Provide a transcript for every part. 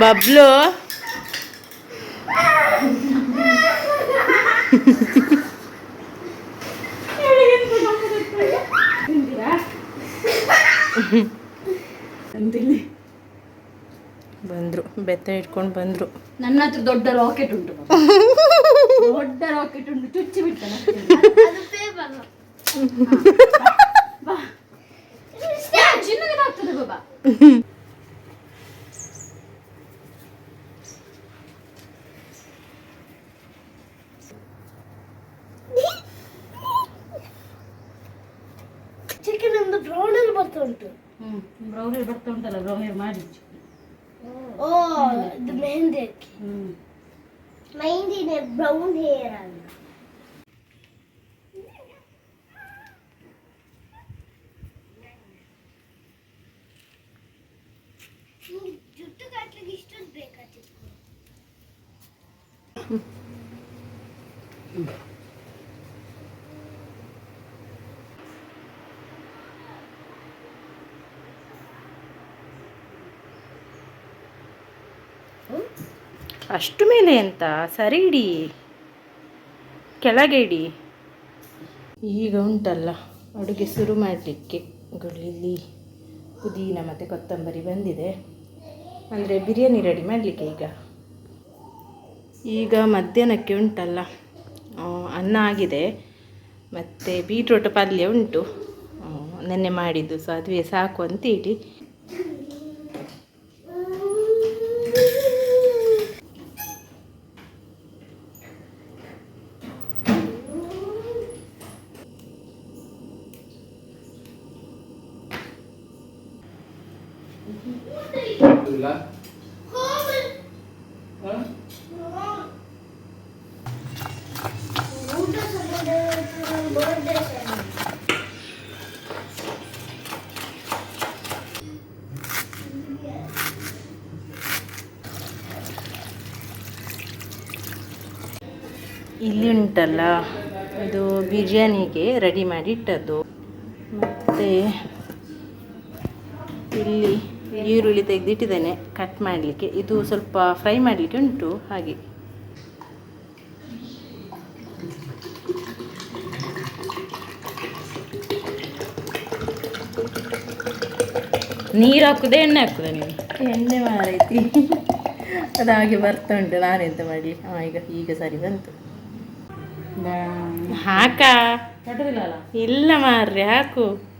ಬಬ್ಲು ಬಂದ್ರು ಬೆತ್ತ ಇಟ್ಕೊಂಡು ಬಂದ್ರು ನನ್ನ ಹತ್ರ ದೊಡ್ಡ ರಾಕೆಟ್ ಉಂಟು ಬಾಬಾ. ದೊಡ್ಡ ರಾಕೆಟ್ ಉಂಟು ಚುಚ್ಚಿ ಬಿಡ್ತಾನೆ ಚಿನ್ನದಾಗ್ತದೆ ಬಾಬಾ ಬರ್ತಾ ಉಂಟು. ಹ್ಮ್ ಬ್ರೌನರ್ ಬರ್ತಾ ಉಂಟಲ್ಲ ಹೇರ್ ಮಾಡಿ. ಓ ಇದು ಮೆಹಂದಿ ಹ್ಮ್. ಮೆಹಂದಿನೇ ಬ್ರೌನ್ ಹೇರ್ ಅಷ್ಟು ಮೇಲೆ ಅಂತ ಸರಿ ಇಡಿ. ಕೆಳಗೆ ಇಡಿ. ಈಗ ಉಂಟಲ್ಲ, ಅಡುಗೆ ಶುರು ಮಾಡಲಿಕ್ಕೆ. ಇಲ್ಲಿ ಪುದೀನ ಮತ್ತು ಕೊತ್ತಂಬರಿ ಬಂದಿದೆ. ಅಂದರೆ ಬಿರಿಯಾನಿ ರೆಡಿ ಮಾಡಲಿಕ್ಕೆ ಈಗ. ಈಗ ಮಧ್ಯಾಹ್ನಕ್ಕೆ ಉಂಟಲ್ಲ ಅನ್ನ ಆಗಿದೆ. ಮತ್ತು ಬೀಟ್ರೋಟ್ ಪಲ್ಯ ಉಂಟು. ನೆನ್ನೆ ಮಾಡಿದ್ದು, ಸೊ, ಅದುವೇ ಸಾಕು ಅಂತೇಳಿ ಇಲ್ಲಿ ಉಂಟಲ್ಲ, ಇದು ಬಿರಿಯಾನಿಗೆ ರೆಡಿ ಮಾಡಿ ಇಟ್ಟದ್ದು ಮತ್ತು ಇಲ್ಲಿ ಈರುಳ್ಳಿ ತೆಗೆದಿಟ್ಟಿದ್ದೇನೆ ಕಟ್ ಮಾಡಲಿಕ್ಕೆ. ಇದು ಸ್ವಲ್ಪ ಫ್ರೈ ಮಾಡಲಿಕ್ಕೆ ಉಂಟು, ಹಾಗೆ. ನೀರು ಹಾಕುದೇ, ಎಣ್ಣೆ ಹಾಕುದ ನೀವು ಎಣ್ಣೆ ಮಾರೈತಿ ಅದು ಹಾಗೆ ಬರ್ತಾ ಉಂಟು, ನಾನೆಂತ ಮಾಡಲಿ? ಹಾಂ ಈಗ ಈಗ ಸರಿ ಬಂತು. ಹಾಕ. ಇಲ್ಲ ಮಾರ್ರಿ ಹಾಕು.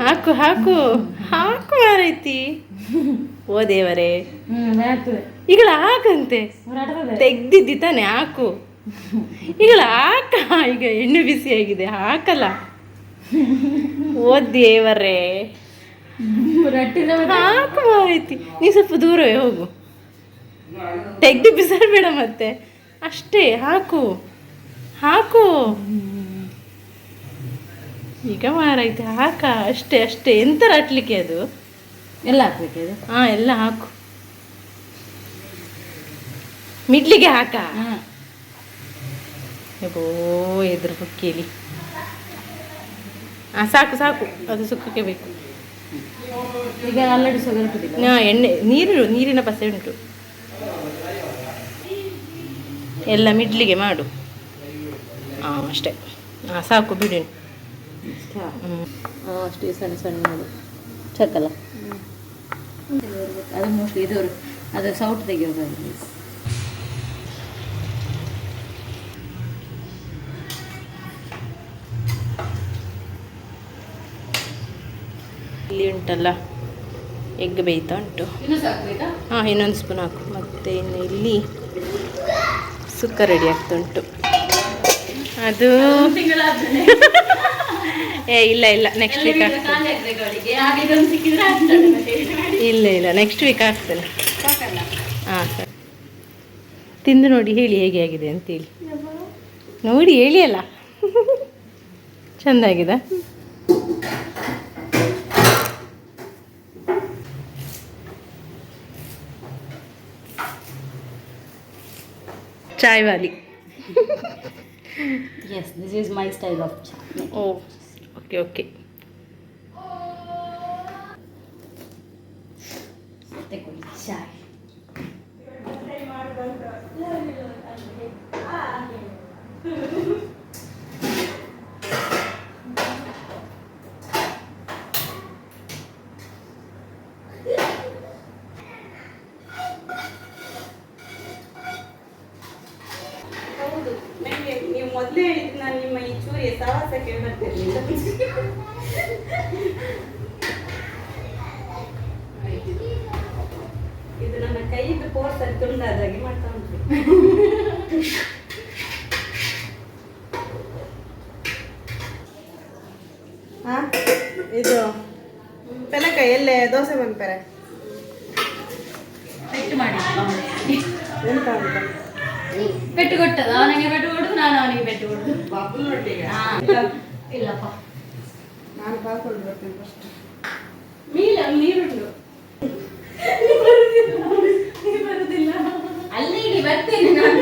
ಹಾಕು ಹಾಕು. ಹಾಕು ಮಾರೈತಿ. ಓ ದೇವರೇ. ಈಗ ಈಗಳ ಹಾಕಂತೆ. ತೆಗ್ದಿದ್ದಿ ತಾನೆ ಹಾಕು. ಈಗಳ ಹಾಕ. ಈಗ ಎಣ್ಣೆ ಬಿಸಿಯಾಗಿದೆ ಹಾಕಲ್ಲ. ಓ ದೇವರೇ. ಹಾಕು ಮಾರೈತಿ. ನೀ ಸ್ವಲ್ಪ ದೂರವೇ ಹೋಗು. ತೆಗ್ದು ಬಿಸಾಡಬೇಡ ಮತ್ತೆ. ಅಷ್ಟೇ ಹಾಕು. ಹಾಕು. ಈಗ ಮಾರೈತೆ ಹಾಕ. ಅಷ್ಟೇ ಅಷ್ಟೇ. ಎಂತ ರಟ್ಲಿಕ್ಕೆ ಅದು? ಎಲ್ಲ ಹಾಕ್ಬೇಕು ಅದು? ಹಾ ಎಲ್ಲ ಹಾಕು. ಮಿಡ್ಲಿಗೆ ಹಾಕ? ಹಾಂ. ಓ ಎದುರು ಬುಕ್ಕಿಲಿ. ಹಾ ಸಾಕು ಸಾಕು. ಅದು ಸುಕ್ಕಕ್ಕೆ ಬೇಕು. ಈಗ ಆಲ್ರೆಡಿ ಹಾ ಎಣ್ಣೆ ನೀರು ನೀರಿನ ಪಸೆ ಉಂಟು. ಎಲ್ಲ ಮಿಡ್ಲಿಗೆ ಮಾಡು. ಹಾಂ ಅಷ್ಟೇ. ಹಾಂ ಸಾಕು ಬಿಡಿ. ಹ್ಞೂ ಅಷ್ಟೇ ಸಣ್ಣ ಸಣ್ಣ ಚಕ್ಕಲ್ಲ. ಅದು ಮೋಸ್ಟ್ಲಿ ಇದು ಅದು ಸೌಟ್ ತೆಗಿಯೋದಾಗಿದೆ ಇಲ್ಲಿ ಉಂಟಲ್ಲ ಎಗ್ ಬೇಯ್ತಾ ಉಂಟು. ಹಾಂ ಇನ್ನೊಂದು ಸ್ಪೂನ್ ಹಾಕು. ಮತ್ತು ಇನ್ನು ಇಲ್ಲಿ ಸುಕ್ಕ ರೆಡಿ ಆಗ್ತಾ ಉಂಟು. ಅದು. ಏ ಇಲ್ಲ ಇಲ್ಲ. ನೆಕ್ಸ್ಟ್ ವೀಕ್ ಆಗ್ತದೆ. ಇಲ್ಲ ಇಲ್ಲ. ನೆಕ್ಸ್ಟ್ ವೀಕ್ ಆಗ್ತದೆ. ಹಾಂ ಸರ್. ತಿಂದು ನೋಡಿ ಹೇಳಿ ಹೇಗೆ ಆಗಿದೆ ಅಂತೇಳಿ. ನೋಡಿ ಹೇಳಿ ಅಲ್ಲ. ಚೆಂದಾಗಿದೆ. ಚಾಯ್ ವಾಲಿ yes, this is my style of chutney. Oh, okay, okay. Chai. ಇದು ನನ್ನ ಕೈದು ಪೋರ್ಸಲ್ಲಿ ತುಂಡಾದಾಗೆ ಮಾಡ್ತಾ ಉಂಟು. ಹಾ ಇದು ಪೆನಕಾಯಿ ಎಲ್ಲೇ ದೋಸೆ ಬಂದ್ಬೇರೆ ಪೆಟ್ಟು ಮಾಡಿ. ಎಂತ ಅಂತ ಪೆಟ್ಟು ಕೊಟ್ಟದ ಅವನಿಗೆ ಪೆಟ್ಟು ಕೊಡುದು ನಾನು ಅವನಿಗೆ ಪೆಟ್ಟು ಕೊಡುದು ಬಾಬು ನೋಡ್ಲಿಕ್ಕೆ ಹಾ. ಇಲ್ಲಪ್ಪ ನಾನು ಕಾಲ್ಕೊಂಡು ಬರ್ತೇನೆ ಫಸ್ಟ್ ಮೀಲ ನೀರುಂಟು ನೀ ಬರುದಿಲ್ಲ ಅಲ್ಲಿ ಇಡಿ ಬರ್ತೇನೆ ನಾನು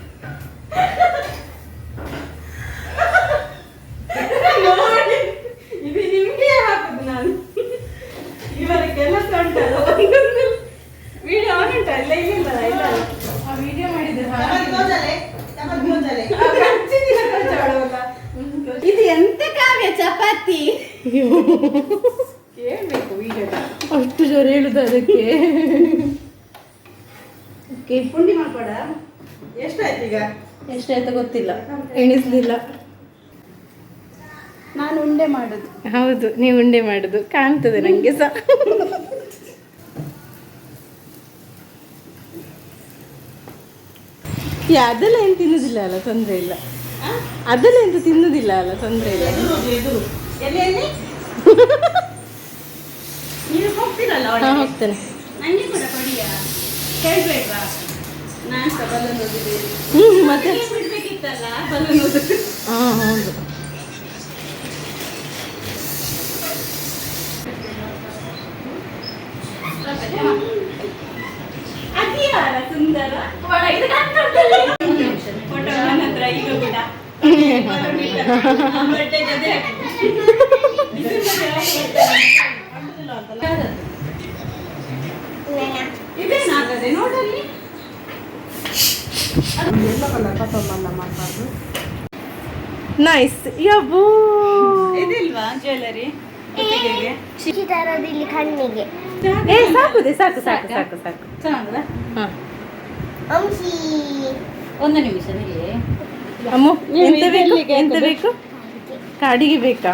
ಕೇಳ್ಬೇಕು ಅಷ್ಟು ಜೋರು ಹೇಳುದ ಅದಕ್ಕೆ. ಓಕೆ ಪುಂಡಿ ಮಾಡ್ಕೊಡ ಎಷ್ಟಾಯ್ತು ಈಗ? ಎಷ್ಟಾಯ್ತು ಗೊತ್ತಿಲ್ಲ. ಎಣಿಸ್ಲಿಲ್ಲ. ನಾನು ಉಂಡೆ ಮಾಡುದು. ಹೌದು ನೀವು ಉಂಡೆ ಮಾಡುದು. ಕಾಣ್ತದೆ ನಂಗೆ ಸಹ. ಯಾ ಅದೆಲ್ಲ ಏನು ತಿನ್ನುದಿಲ್ಲ ಅಲ್ಲ ತೊಂದರೆ ಇಲ್ಲ. ಅದೆಲ್ಲ ಎಂತ ತಿನ್ನುದಿಲ್ಲ ಅಲ್ಲ ತೊಂದರೆ ಇಲ್ಲ. ನೀವು ಹೋಗ್ತೀರಲ್ಲ ಒಳಗೆ? ಹೋಗ್ತೇನೆ. ನನಗೆ ಕೂಡ ಕೊಡಿಯಾ? ಹೇಳ್ಬೇಕಾ ನಾನು ಸಹ ಬಲ್ಲನ್ ಓದಿದ್ದೀನಿ ಹ್ಞೂ ಮತ್ತೆ? ಬಿಡ್ಬೇಕಿತ್ತಲ್ಲ ಬಲ್ಲನ್ ಓದಕ್ಕೆ. ಹಾಂ ಹೌದು. ಅದ್ಯಾರ ಸುಂದರ ಒಳ ಇದು ನನ್ನ ಫೋಟೋ ನನ್ನ ಹತ್ರ ಈಗ ಕೂಡ. ಬರ್ಡೇ ಇದೇನಾಗದೆ ನೋಡಲ್ಲಿ ನೈಸ್ ಯಬ್ಬೂ ಇದಿಲ್ವಾ ಜ್ಯುವೆಲರಿ ತರೋದಿಲ್ಲಿ ಕಣ್ಣಿಗೆ. ಏ ಸಾಕುದೆ ಸಾಕು ಸಾಕು ಸಾಕು ಸಾಕು. ಚೆನ್ನಾಗಲ್ಲ ಹಾಂ. ಒಂದು ನಿಮಿಷ ನಿಲ್ಲಿ ಅಮ್ಮ ಎಂತ ಬೇಕು? ಎಂತ ಬೇಕು? ಕಾಡಿಗೆ ಬೇಕಾ?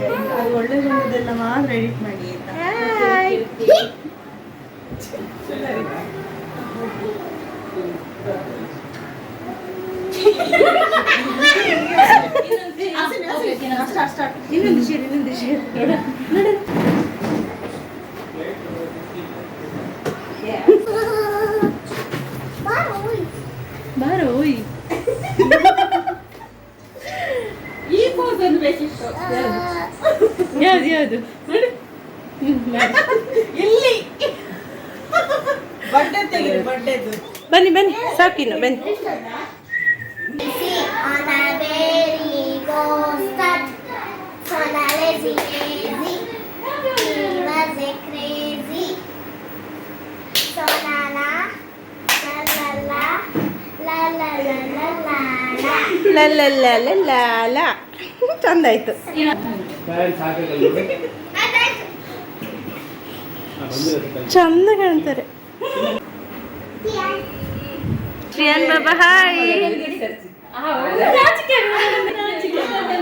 ಅದು ಒಳ್ಳೆ ಬಂದದೆಲ್ಲ ಮಾತ್ರ ಎಡಿಟ್ ಮಾಡಿ ಆಯ್ತಾ ಇನ್ನೊಂದು ಶೇರ್ ಇನ್ನೊಂದು ಶೇರ್ ನೋಡ ನೋಡು ಬಾರೋ ಬಾರೋ ಓಯ್ ಈ ಪೋಸ್ ಒಂದು ಬೇಕಿತ್ತು ಅದು ಇಲ್ಲಿ. ಬಡ್ಡೆ ತೆಗಿರಿ ಬಡ್ಡೆದು ಬನ್ನಿ ಬನ್ನಿ ಸಾಕಿನ್ನು ಬನ್ನಿ. ಸಿ ಆನ್ ಐ ಚಂದ ಕಾಣ್ತಾರೆ. ಶ್ರಿಯಾನ್ ಬಾಬಾ hi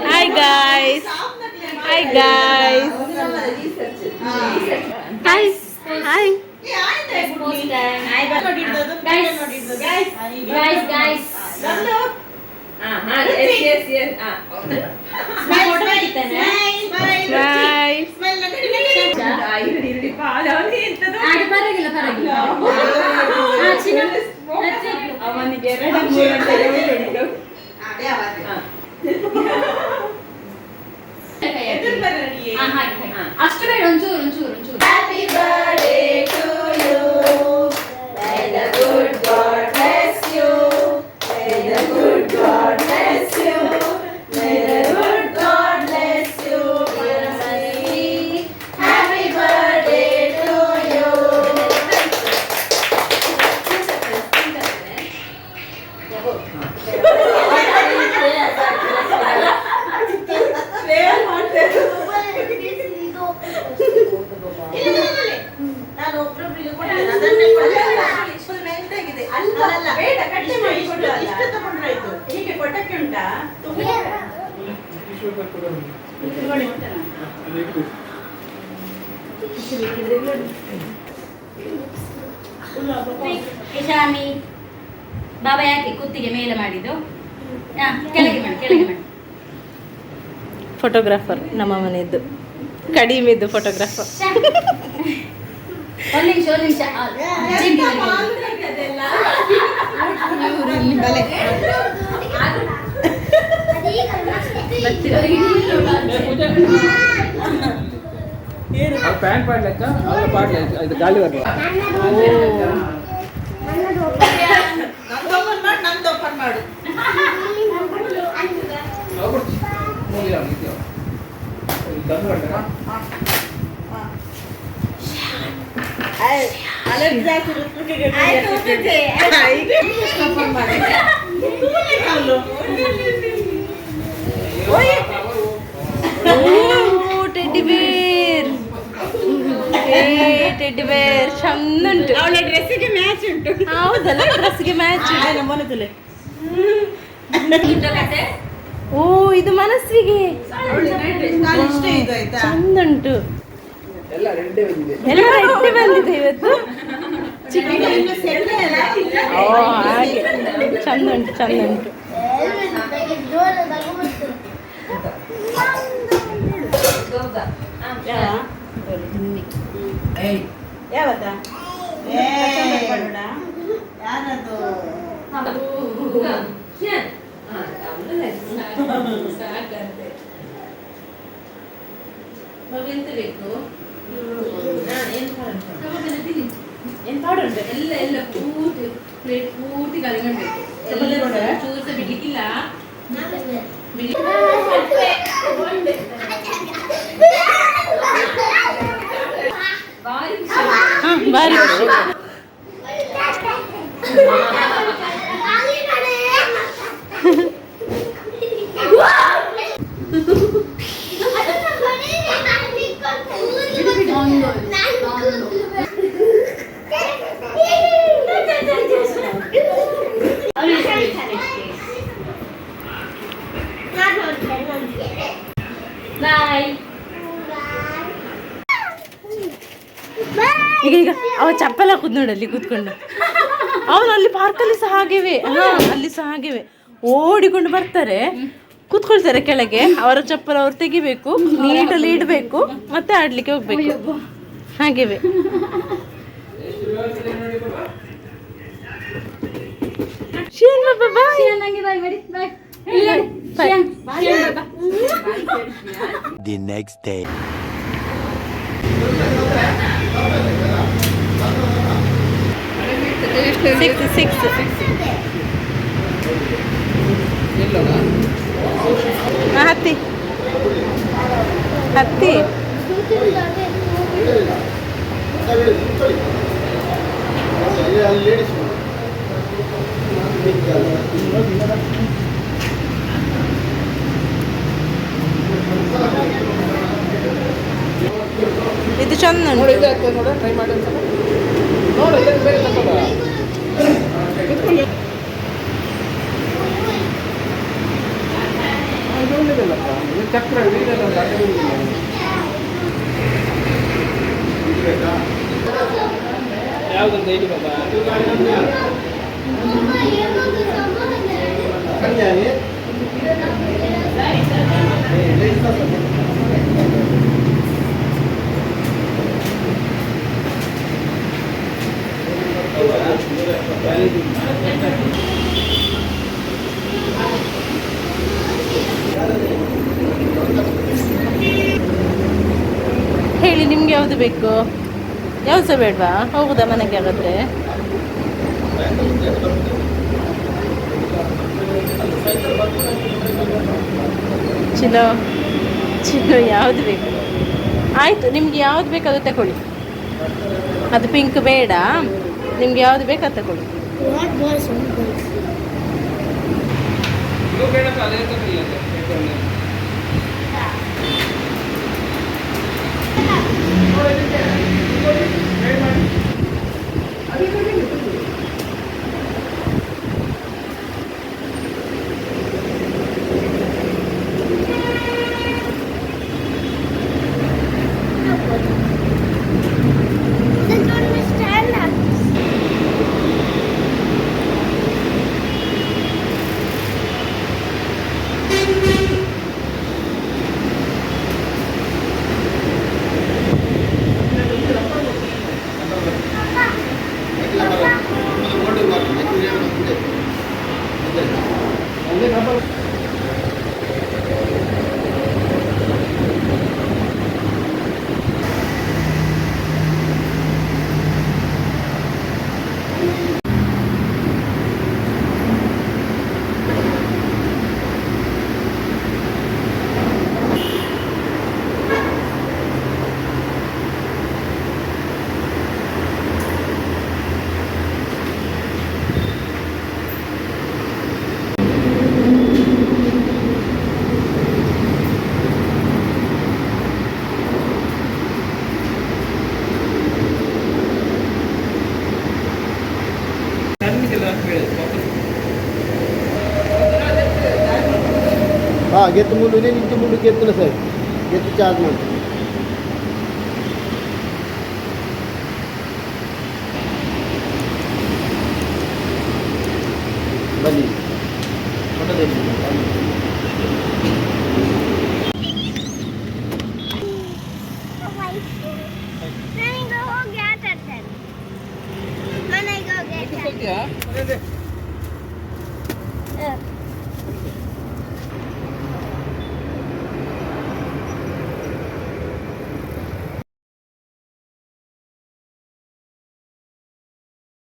hi guys hi guys hi hi guys guys bye ಪರವಾಗಿಲ್ಲ ಪರವಾಗಿಲ್ಲ ಆ, ಚಿನ್ನ, ಅವನಿಗೆ ಎರಡು ಮೂರು ಅಂತ ಹೇಳಿ ಹೊಡಿತು. ಆ, ಹಾಗೆ, ಹಾಗೆ. ಅಷ್ಟು ಬೇಡ ಒಂಚೂರು ಒಂಚೂರು ಒಂಚೂರು ನಾನು ಯಶಾಮಿ ಬಾಬಾ ಯಾಕೆ ಕುತ್ತಿಗೆ ಮೇಲೆ ಮಾಡಿದ್ದು? ಹಾ, ಕೆಳಗೆ ಮಾಡಿ ಕೆಳಗೆ ಮಾಡಿ. ಫೋಟೋಗ್ರಾಫರ್ ನಮ್ಮ ಮನೆಯದ್ದು ಕಡಿಮೆ ಇದ್ದು ಫೋಟೋಗ್ರಾಫರ್. ಒಂದ್ ನಿಮಿಷ. ಒಂದ್ ಇದೆ. ಅವ್ರು ಪ್ಯಾಂಟ್ ಪಾಡ್ಲೆಕ್ಕ ಅವ್ರ ಪಾಡ್ಲೆ ಇದು ಗಾಳಿ ಬರಲ್ಲ ನಂದು open ಮಾಡು, ಬೇರ್ ಚಂದ ಉಂಟು ಅವಳ ಡ್ರೆಸ್ಸಿಗೆ ಮ್ಯಾಚ್ ಉಂಟು. ಹೌದಲ್ಲ ಡ್ರೆಸ್ಗೆ ಮ್ಯಾಚ್ ಇದೆ ಮೊನತುಲೆ. ಓ ಇದು ಮನಸ್ಸಿಗೆ. ಚಂದ ಉಂಟು ಎಲ್ಲ ರೆಡ್ಡೆ ಬಂದಿದೆ. ಎಲ್ಲ ರೆಡ್ಡಿ ಬಂದಿದೆ ಇವತ್ತು? ಓ ಹಾಗೆ. ಚಂದ ಉಂಟು ಚಂದ ಉಂಟು ಯಾವ? ಯಾವತ್ತ? ಯಾರದು? ಎಂತ ಬೇಕು ಏನ್ ಪಾಡು ಉಂಟು? ಎಲ್ಲ ಎಲ್ಲ ಪೂರ್ತಿ ಪ್ಲೇಟ್ ಪೂರ್ತಿ ಕಲಿಗಂಡ್ಬೇಕು ಎಲ್ಲ ಸಹ ಬಿಡ್ಲಿಕ್ಕಿಲ್ಲ ಬಿಡಿ ಹಾ ಬಾರಿ ಖುಷಿ ಬಾಯ್ ಈಗ ಈಗ ಅವ ಚಪ್ಪಲ್ ಹಾಕುದ್ ನೋಡಲ್ಲಿ ಕೂತ್ಕೊಂಡು ಅವನು ಅಲ್ಲಿ ಪಾರ್ಕಲ್ಲಿ ಸಹ ಹಾಗೆವೆ. ಹಾ ಅಲ್ಲಿ ಸಹ ಹಾಗೆವೆ. ಓಡಿಕೊಂಡು ಬರ್ತಾರೆ. ಕೂತ್ಕೊಳ್ತಾರೆ ಕೆಳಗೆ. ಅವರ ಚಪ್ಪಲ್ ಅವ್ರು ತೆಗಿಬೇಕು. ನೀಟಲ್ಲಿ ಇಡಬೇಕು. ಮತ್ತೆ ಆಡ್ಲಿಕ್ಕೆ ಹೋಗ್ಬೇಕು. ಹಾಗೆವೆ. ಶಿವನ್ ಬಾಬಾ ಬಾಯ್. ನಂಗೆ ಬಾಯ್ ಮಾಡಿ. Bye. Bye. The next day. Six six ಹತ್ತಿ ಹತ್ತಿ ಇದು ಚಂದ ನೋಡಿ ನೋಡಿ ಟ್ರೈ ಮಾಡಿ ನೋಡಿ ಬೇರೆ ತಗೊಳ್ಳುವ ಕುತ್ಕೊಂಡು ಒಳ್ಳೇದಲ್ಲಪ್ಪ ಇದು ಚಕ್ರ ವೀರಲ್ಲ ಅಂತ ಅಡ್ಡ ಬೀಳುದಿಲ್ಲ. ಯಾವ್ದಂತ ಹೇಳಿ ಬಾಬಾ ಹೇಳಿ ನಿಮ್ಗೆ ಯಾವುದು ಬೇಕು. ಯಾವ ಸಹ ಬೇಡವಾ? ಹೋಗುದಾ ಮನೆಗೆ ಹಾಗಾದ್ರೆ? ಚಿಲೋ ಚಿಲೋ ಯಾವುದು ಬೇಕು? ಆಯಿತು ನಿಮ್ಗೆ ಯಾವ್ದು ಬೇಕು ಅದು ತಗೊಳ್ಳಿ. ಅದು ಪಿಂಕ್ ಬೇಡ. ನಿಮ್ಗೆ ಯಾವ್ದು ಬೇಕು ಅದು ತಗೊಳ್ಳಿ ಇದು ಬೇಡಪ್ಪ ಅದೇ ತಗೊಳ್ಳಿ ಅಂತ ಹೇಳ್ಕೊಂಡು. ಅದೇ ಡಬಲ್ ಸಣ್ಣಗೆಲ್ಲ ಕೇಳಿದ್ರು ವಾಪಸ್ ಹಾಂ ಗೆತ್ತು ಮುಳ್ಳು ಇದೆ ನಿಂತು ಮುಳ್ಳು ಗೆತ್ತಲ್ಲ ಸರ್. ಗೆತ್ತು ಚಾರ್ಜ್